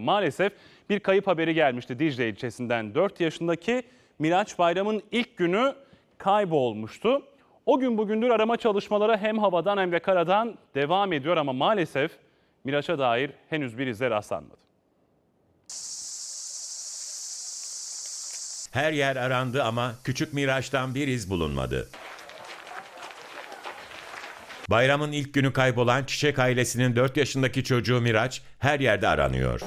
Maalesef bir kayıp haberi gelmişti Dicle ilçesinden. 4 yaşındaki Miraç Bayram'ın ilk günü kaybolmuştu. O gün bugündür arama çalışmaları hem havadan hem de karadan devam ediyor ama maalesef Miraç'a dair henüz bir izle rastlanmadı. Her yer arandı ama küçük Miraç'tan bir iz bulunmadı. Bayramın ilk günü kaybolan Çiçek ailesinin 4 yaşındaki çocuğu Miraç her yerde aranıyor.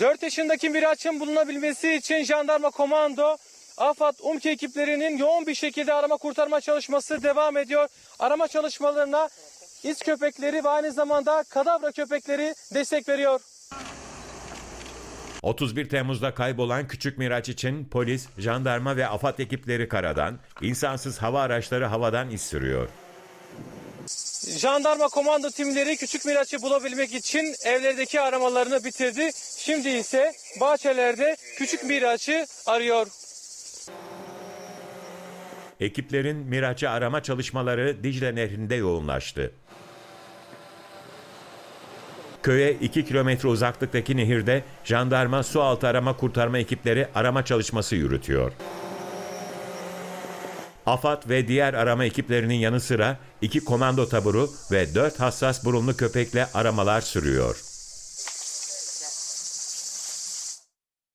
4 yaşındaki Miraç'ın bulunabilmesi için jandarma komando, AFAD, UMKE ekiplerinin yoğun bir şekilde arama kurtarma çalışması devam ediyor. Arama çalışmalarına iz köpekleri ve aynı zamanda kadavra köpekleri destek veriyor. 31 Temmuz'da kaybolan küçük Miraç için polis, jandarma ve AFAD ekipleri karadan, insansız hava araçları havadan iz sürüyor. Jandarma komando timleri küçük Miraç'ı bulabilmek için evlerdeki aramalarını bitirdi. Şimdi ise bahçelerde küçük Miraç'ı arıyor. Ekiplerin Miraç'ı arama çalışmaları Dicle Nehri'nde yoğunlaştı. Köye 2 kilometre uzaklıktaki nehirde jandarma su altı arama kurtarma ekipleri arama çalışması yürütüyor. AFAD ve diğer arama ekiplerinin yanı sıra iki komando taburu ve 4 hassas burunlu köpekle aramalar sürüyor.